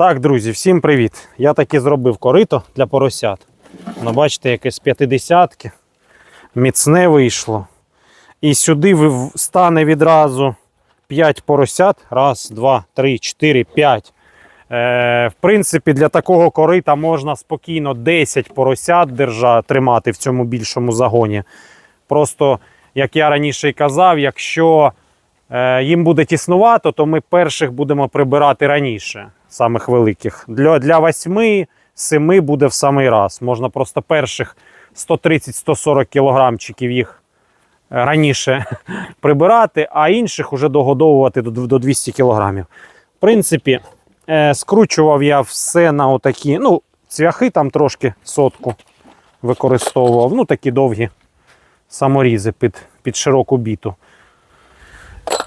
Так, друзі, всім привіт. Я таки зробив корито для поросят. Ну, бачите, якесь п'ятидесятки. Міцне вийшло. І сюди стане відразу 5 поросят. Раз, два, три, чотири, п'ять. Е, в принципі, для такого корита можна спокійно 10 поросят держа, тримати в цьому більшому загоні. Просто, як я раніше й казав, якщо е, їм буде тіснувато, то ми перших будемо прибирати раніше, самих великих. Для, для 8, 7 буде в самий раз. Можна просто перших 130-140 кілограмчиків їх е, раніше прибирати, а інших уже догодовувати до, до 200 кілограмів. В принципі, е, скручував я все на отакі, ну, цвяхи там трошки сотку використовував, ну такі довгі саморізи під, під широку біту.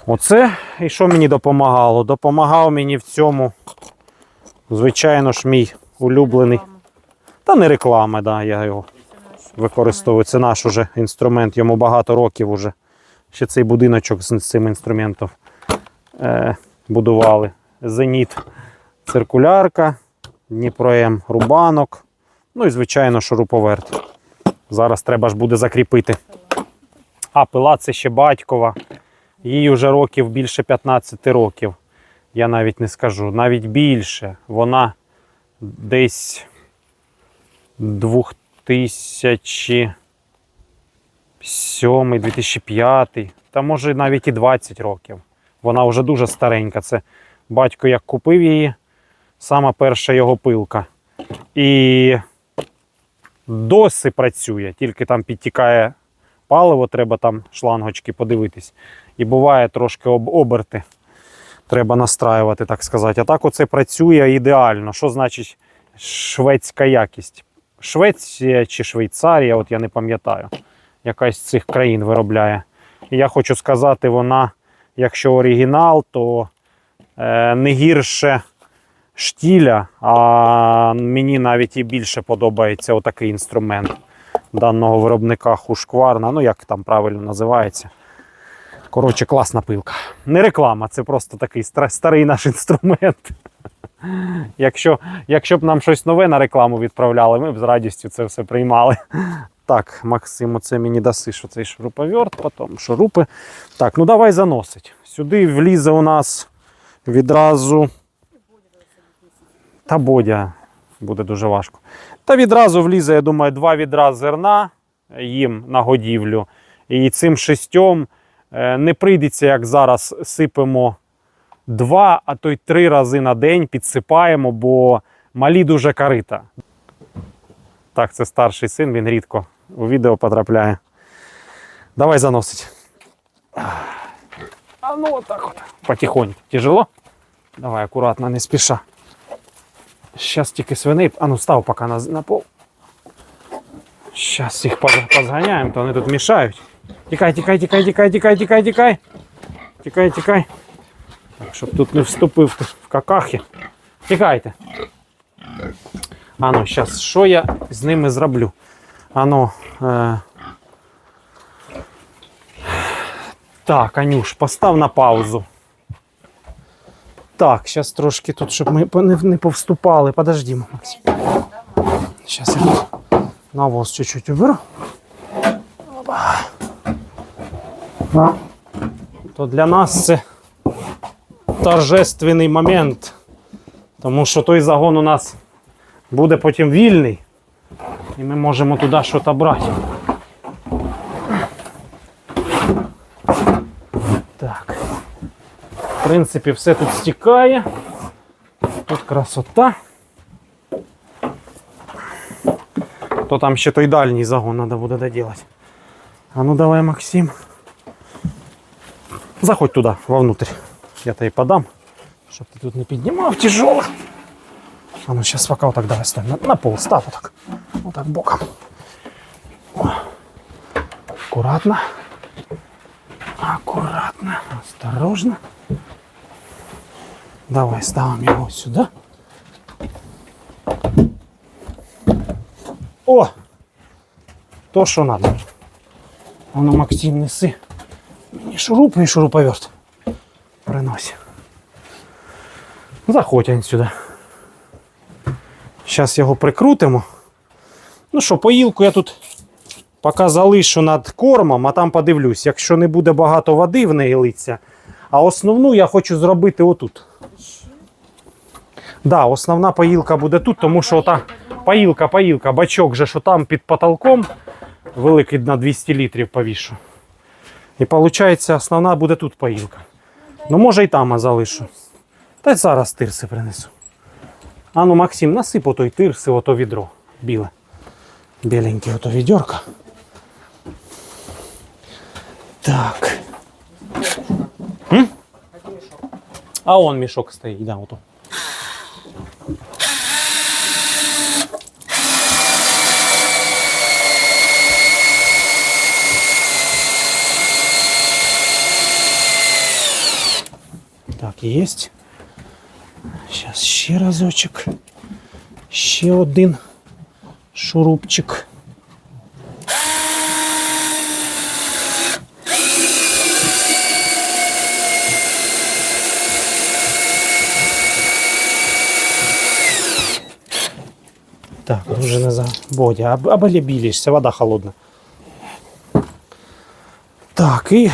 Оце і що мені допомагало? Допомагав мені в цьому, звичайно ж, мій улюблений. Та не реклама, да, я його використовую. Це наш уже інструмент, йому багато років уже. Ще цей будиночок з цим інструментом е, будували. Зеніт циркулярка, Дніпро М рубанок. Ну і, звичайно, шуруповерт. Зараз треба ж буде закріпити. А пила це ще батькова. Їй вже років більше 15 років. Я навіть не скажу, навіть більше. Вона десь 2007, 2005, та може навіть і 20 років. Вона вже дуже старенька. Це батько як купив її, сама перша його пилка. І досі працює, тільки там підтікає паливо, треба там шлангочки подивитись. І буває трошки об оберти. Треба настраювати, так сказати. А так оце працює ідеально. Що значить шведська якість? Швеція чи Швейцарія, от я не пам'ятаю, якась з цих країн виробляє. І я хочу сказати, вона, якщо оригінал, то е, не гірше штіля, а мені навіть і більше подобається отакий інструмент даного виробника Хушкварна. Ну, як там правильно називається. Коротше, класна пилка. Не реклама, це просто такий старий наш інструмент. Якщо, якщо б нам щось нове на рекламу відправляли, ми б з радістю це все приймали. Так, Максим, оце мені даси, що цей шуруповерт, потім шурупи. Так, ну давай заносить. Сюди влізе у нас відразу. Та бодя буде дуже важко. Та відразу влізе, я думаю, два відра зерна їм на годівлю. І цим шестьом е, не прийдеться, як зараз сипемо два, а то й три рази на день підсипаємо, бо малі дуже карита. Так, це старший син, він рідко у відео потрапляє. Давай заносить. А ну отак от. Потихоньку. Тяжело? Давай, акуратно, не спіша. Сейчас тільки свиней. А ну став поки на, на пол. Сейчас їх позганяємо, то вони тут мішають. Тікай, тікай, тікай, тікай, тікай, тікай, тікай. Тікай, тікай. Так, щоб тут не вступив в какахи. Тікайте. А ну, зараз, що я з ними зроблю? А ну. Е... Так, Анюш, постав на паузу. Так, зараз трошки тут, щоб ми не, не повступали. Подожди, Максим. Зараз я навоз чуть-чуть уберу. Опа. То для нас це торжественний момент. Тому що той загон у нас буде потім вільний. І ми можемо туди щось брати. Так. В принципі, все тут стікає. Тут красота. То там ще той дальній загон треба буде доділати. А ну давай, Максим. Заходь туди, вовнутрь. Я тобі подам, щоб ти тут не піднімав тяжело. А ну зараз пока отак давай стой. На, на пол став отак. Отак боком. О. Аккуратно. Аккуратно. Осторожно. Давай ставим его сюда. О! То, що надо. Воно Максим неси. Мені шурупи і шуруповерт. Принось. Заходь Ань сюди. Зараз його прикрутимо. Ну що, поїлку я тут поки залишу над кормом, а там подивлюсь, якщо не буде багато води в неї литься. А основну я хочу зробити отут. Да, основна поїлка буде тут, тому що ота поїлка, поїлка, бачок же, що там під потолком великий на 200 літрів повішу. І виходить, основна буде тут поїлка. Ну, може і там залишу. Та й зараз тирси принесу. А ну, Максим, насип отой тирси, ото відро біле. Біленьке ото відьорка. Так. М? А он мішок стоїть, да, ото. Так, есть. Сейчас ще разочек. Ще один шурупчик. Так, дуже не за. Бодя, об- оболебілишся, вода холодна. Так, і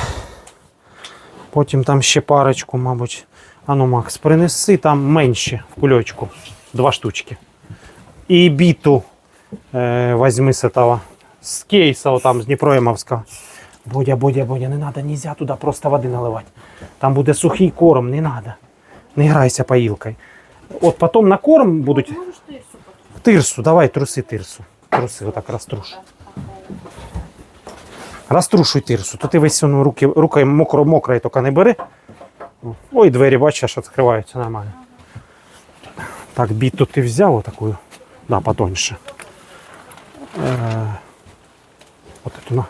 Потім там ще парочку, мабуть. Ану, Макс, принеси там менше в кульочку. Два штучки. І біту е, возьми з этого, з кейса там, з Дніпроємовська. Бодя, Бодя, Бодя, не треба, нельзя туди просто води наливати. Там буде сухий корм, не треба. Не грайся поїлкою. От потім на корм будуть. Тирсу, давай труси тирсу. Труси отак розтруш. Розтрушуй тирсу. То ти весь руки, руки мокро, мокрої тільки не бери. Ой, двері, бачиш, відкриваються нормально. Так, біту ти взяв отаку. Да, потоньше. Е, вот эту на.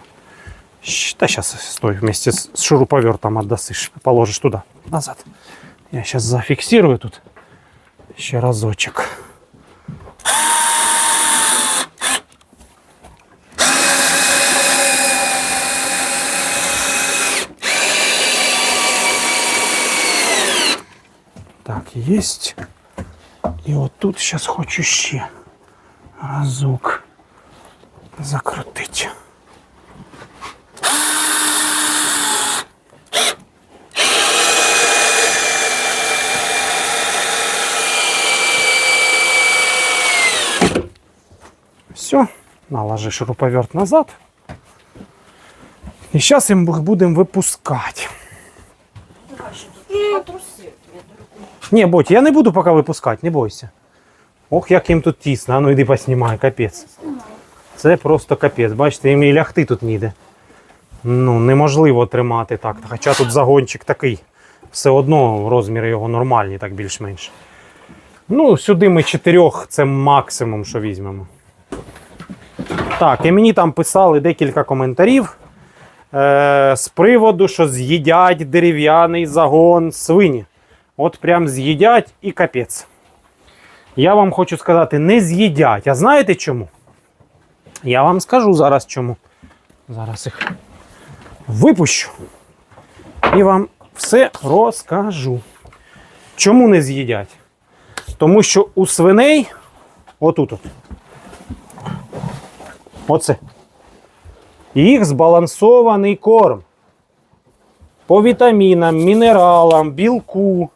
Щ- Да сейчас стой, вместе с с шуруповертом отдасишь, положишь туда, назад. Я сейчас зафиксирую тут. Еще разочек. Так, есть. І от тут зараз хочу ще разок закрутити. Все, наложи шуруповерт назад. І зараз їх будемо випускати. Ні, Боть, я не буду поки випускати, не бойся. Ох, як їм тут тісно. А ну йди поснімай, капець. Це просто капець. Бачите, їм і лягти тут ніде. Ну, неможливо тримати так. Хоча тут загончик такий. Все одно розміри його нормальні, так більш-менш. Ну, сюди ми чотирьох, це максимум, що візьмемо. Так, і мені там писали декілька коментарів е, з приводу, що з'їдять дерев'яний загон свині. От прям з'їдять і капець. Я вам хочу сказати, не з'їдять. А знаєте чому? Я вам скажу зараз чому. Зараз їх випущу. І вам все розкажу. Чому не з'їдять? Тому що у свиней отут. От, оце. Їх збалансований корм. По вітамінам, мінералам, білку.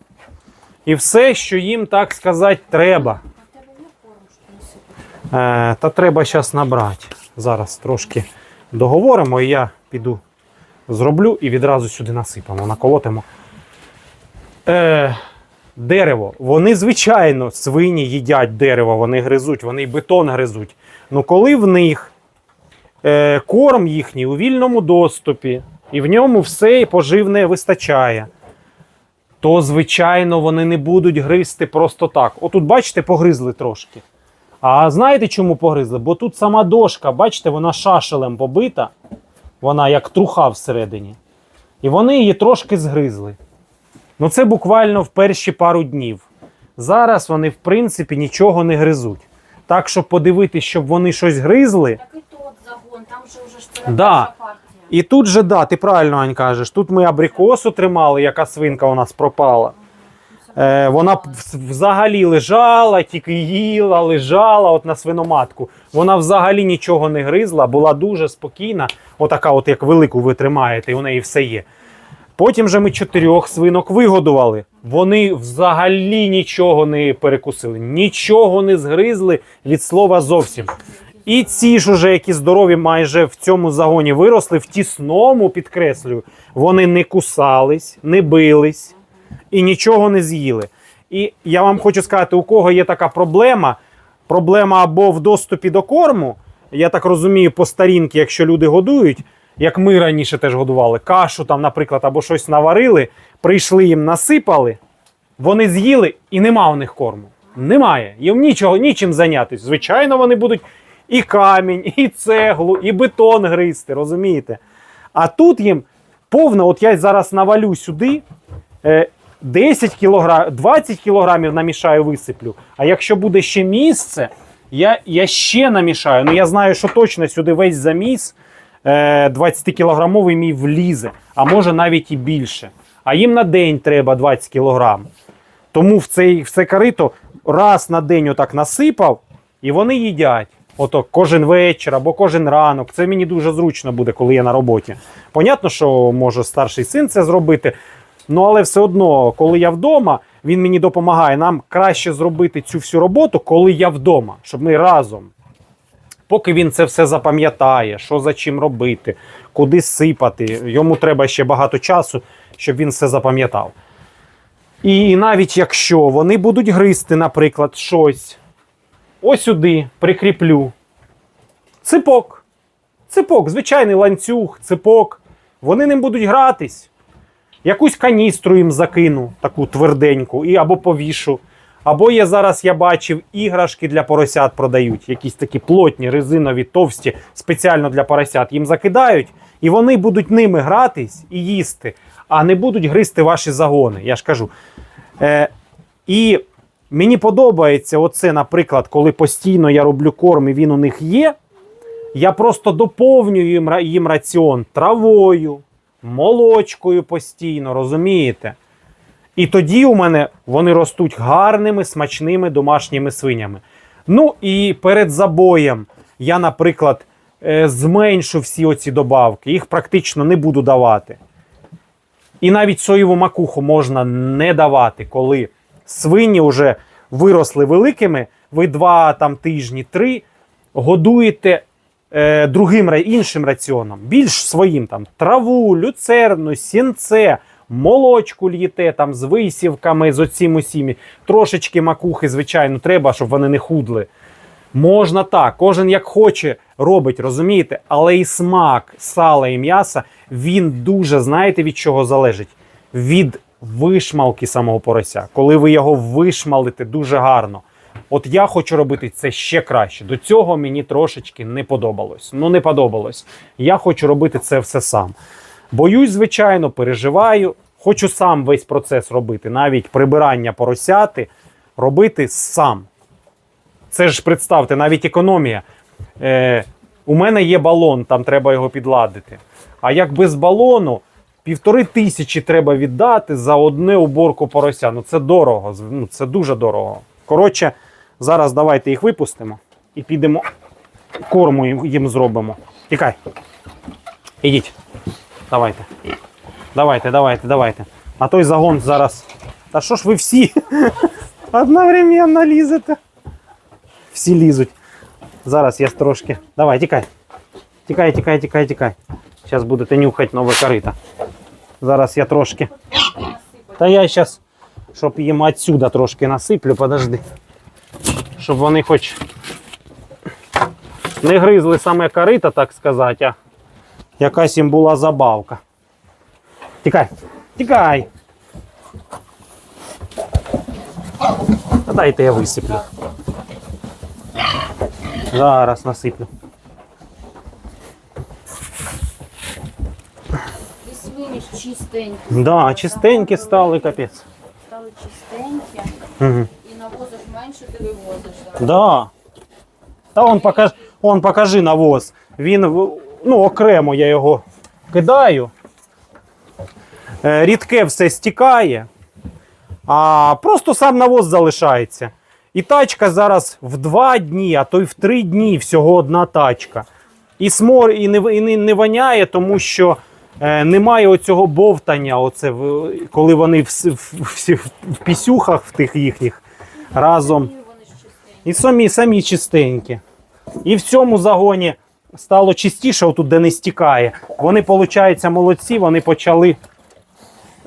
І все, що їм, так сказати, треба. Е, та треба зараз набрати. Зараз трошки договоримо, і я піду зроблю і відразу сюди насипемо, наколотимо. Е, дерево. Вони, звичайно, свині їдять дерево, вони гризуть, вони й бетон гризуть. Ну коли в них е, корм їхній у вільному доступі, і в ньому все поживне вистачає, то, звичайно, вони не будуть гризти просто так. Отут, бачите, погризли трошки. А знаєте, чому погризли? Бо тут сама дошка, бачите, вона шашелем побита, вона як труха всередині. І вони її трошки згризли. Ну це буквально в перші пару днів. Зараз вони, в принципі, нічого не гризуть. Так, щоб подивитись, щоб вони щось гризли. Так і тот загон, там же вже ж Да. партія. І тут же, да, ти правильно Ань кажеш, тут ми абрикосу тримали, яка свинка у нас пропала. Е, вона взагалі лежала, тільки їла, лежала от на свиноматку. Вона взагалі нічого не гризла, була дуже спокійна, отака, от як велику ви тримаєте, і у неї все є. Потім же ми чотирьох свинок вигодували. Вони взагалі нічого не перекусили, нічого не згризли від слова зовсім. І ці ж уже, які здорові, майже в цьому загоні виросли, в тісному, підкреслюю, вони не кусались, не бились і нічого не з'їли. І я вам хочу сказати, у кого є така проблема, проблема або в доступі до корму, я так розумію, по старінки, якщо люди годують, як ми раніше теж годували, кашу там, наприклад, або щось наварили, прийшли їм, насипали, вони з'їли і нема у них корму. Немає. Їм нічого, нічим зайнятися. Звичайно, вони будуть і камінь, і цеглу, і бетон гризти, розумієте? А тут їм повно, от я зараз навалю сюди, е, 10 кілограм, 20 кілограмів намішаю, висиплю. А якщо буде ще місце, я, я ще намішаю. Ну я знаю, що точно сюди весь заміс е, 20-кілограмовий мій влізе, а може навіть і більше. А їм на день треба 20 кілограм. Тому в, цей, в це корито раз на день отак насипав, і вони їдять. Ото кожен вечір або кожен ранок. Це мені дуже зручно буде, коли я на роботі. Понятно, що може старший син це зробити. Ну, але все одно, коли я вдома, він мені допомагає. Нам краще зробити цю всю роботу, коли я вдома, щоб ми разом. Поки він це все запам'ятає, що за чим робити, куди сипати. Йому треба ще багато часу, щоб він все запам'ятав. І навіть якщо вони будуть гризти, наприклад, щось, ось сюди прикріплю. Ципок. Ципок, звичайний ланцюг, ципок. Вони ним будуть гратись. Якусь каністру їм закину, таку тверденьку, і або повішу. Або є зараз, я бачив, іграшки для поросят продають, якісь такі плотні, резинові, товсті, спеціально для поросят. Їм закидають, і вони будуть ними гратись і їсти, а не будуть гризти ваші загони. Я ж кажу. Е, і мені подобається оце, наприклад, коли постійно я роблю корм і він у них є. Я просто доповнюю їм, раціон травою, молочкою постійно, розумієте? І тоді у мене вони ростуть гарними, смачними домашніми свинями. Ну і перед забоєм я, наприклад, е, зменшу всі оці добавки, їх практично не буду давати. І навіть соєву макуху можна не давати, коли свині вже виросли великими, ви два там тижні, три годуєте е, другим іншим раціоном, більш своїм там траву, люцерну, сінце, молочку л'єте там з висівками, з оцім усім. Трошечки макухи, звичайно, треба, щоб вони не худли. Можна так, кожен як хоче робить, розумієте? Але і смак сала і м'яса, він дуже, знаєте, від чого залежить? Від вишмалки самого порося. Коли ви його вишмалите дуже гарно. От я хочу робити це ще краще. До цього мені трошечки не подобалось. Ну, не подобалось. Я хочу робити це все сам. Боюсь, звичайно, переживаю. Хочу сам весь процес робити, навіть прибирання поросяти робити сам. Це ж представте, навіть економія. Е, у мене є балон, там треба його підладити. А як без балону, півтори тисячі треба віддати за одне уборку порося. Ну це дорого, ну, це дуже дорого. Коротше, зараз давайте їх випустимо і підемо корму їм, зробимо. Тікай. Ідіть. Давайте. Давайте, давайте, давайте. А той загон зараз. Та що ж ви всі одновременно лізете? Всі лізуть. Зараз я трошки. Давай, тікай. Тікай, тікай, тікай, тікай. Зараз будете нюхати нове корито. Зараз я трошки. Та я зараз, щоб їм отсюда трошки насиплю, подожди. Щоб вони хоч не гризли саме корито, так сказати, а якась їм була забавка. Тікай, тікай. Дайте я висиплю. Зараз насиплю. І свині ж чистенькі. Да, чистенькі стали, капець. Стали чистенькі. Угу. І навозиш менше, ти вивозиш. да. Да. Та он покаж, он покажи навоз. Він ну, окремо я його кидаю. Е, Рідке все стікає. а просто сам навоз залишається. І тачка зараз в два дні, а то й в три дні всього одна тачка. І смор і не, і не, не воняє, тому що немає оцього бовтання, оце, коли вони в, в, в, в пісюхах в тих їхніх разом. І самі, самі чистенькі. І в цьому загоні стало чистіше, отут, де не стікає. Вони, виходить, молодці, вони почали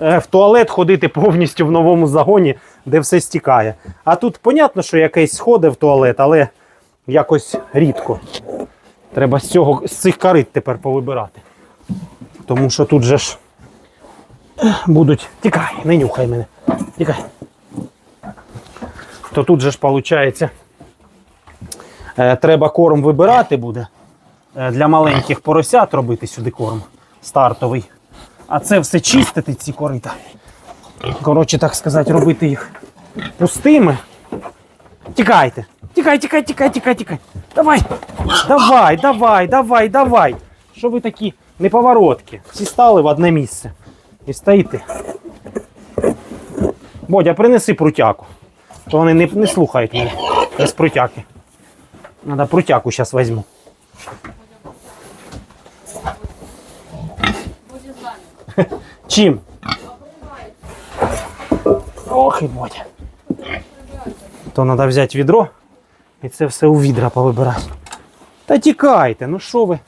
е, в туалет ходити повністю в новому загоні, де все стікає. А тут, понятно, що якийсь сходить в туалет, але якось рідко. Треба з, цього, з цих карит тепер повибирати. Тому що тут же ж е, будуть. Тікай, не нюхай мене. Тікай. То тут же ж виходить. Е, треба корм вибирати буде. Е, Для маленьких поросят робити сюди корм стартовий. А це все чистити, ці корита. Коротше, так сказати, робити їх пустими. Тікайте. Тікай, тікай, тікай, тікай, тікай. Давай. Давай, давай, давай, давай. Що ви такі неповоротки? Всі стали в одне місце. І стоїте. Бодя, принеси прутяку. То вони не, не слухають мене. Без прутяки. Надо прутяку зараз візьму. Чим? Ох і Бодя. То треба взяти відро і це все у відра повибирати. Та тікайте, ну що ви?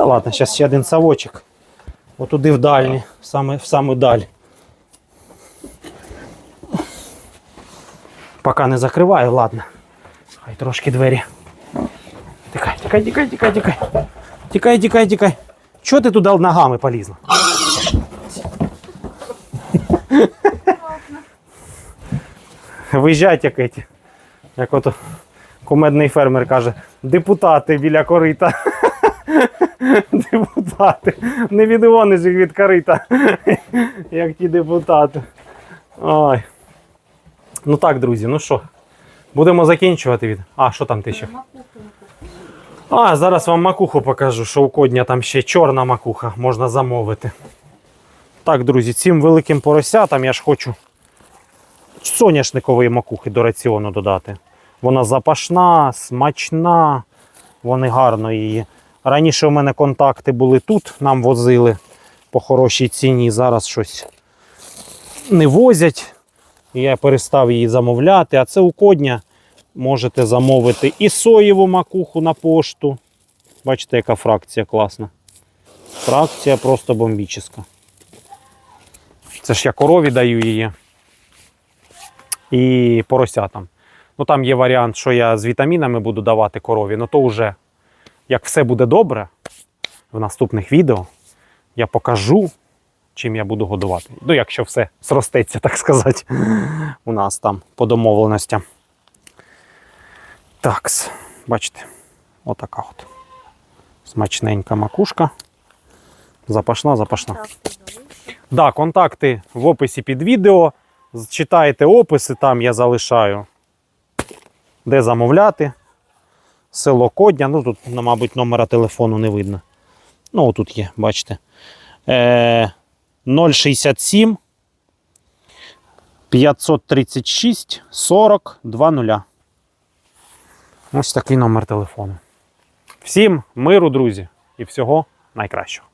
Та ладно, зараз ще один совочок. Отуди в дальні, в саме, в саму даль. Поки не закриваю, ладно. Хай трошки двері. Тікай, тікай, тікай, тікай, тікай. Тікай, тікай, тікай. Чого ти туди ногами полізла? Виїжджать як еті. Як ото кумедний фермер каже, депутати біля корита. Депутати. Не відгониш їх від корита. як ті депутати. Ой. Ну так, друзі, ну що, будемо закінчувати від. А, що там ти ще? А, зараз вам макуху покажу, що у кодня там ще чорна макуха можна замовити. Так, друзі, цим великим поросятам я ж хочу соняшникової макухи до раціону додати. Вона запашна, смачна, вони гарно її. Раніше у мене контакти були тут, нам возили по хорошій ціні. Зараз щось не возять. Я перестав її замовляти. А це у кодня можете замовити і соєву макуху на пошту. Бачите, яка фракція класна. Фракція просто бомбічна. Це ж я корові даю її. І поросятам. Ну там є варіант, що я з вітамінами буду давати корові, ну то вже як все буде добре в наступних відео, я покажу, чим я буду годувати. Ну, якщо все зростеться, так сказати, у нас там по домовленостям. Такс, бачите, отака от. Смачненька макушка. Запашна, запашна. Так. Да, контакти в описі під відео. Читайте описи, там я залишаю, де замовляти. Село Кодня. Ну тут, ну, мабуть, номера телефону не видно. Ну, тут є, бачите. Е, 067 536 40 20. Ось такий номер телефону. Всім миру, друзі, і всього найкращого.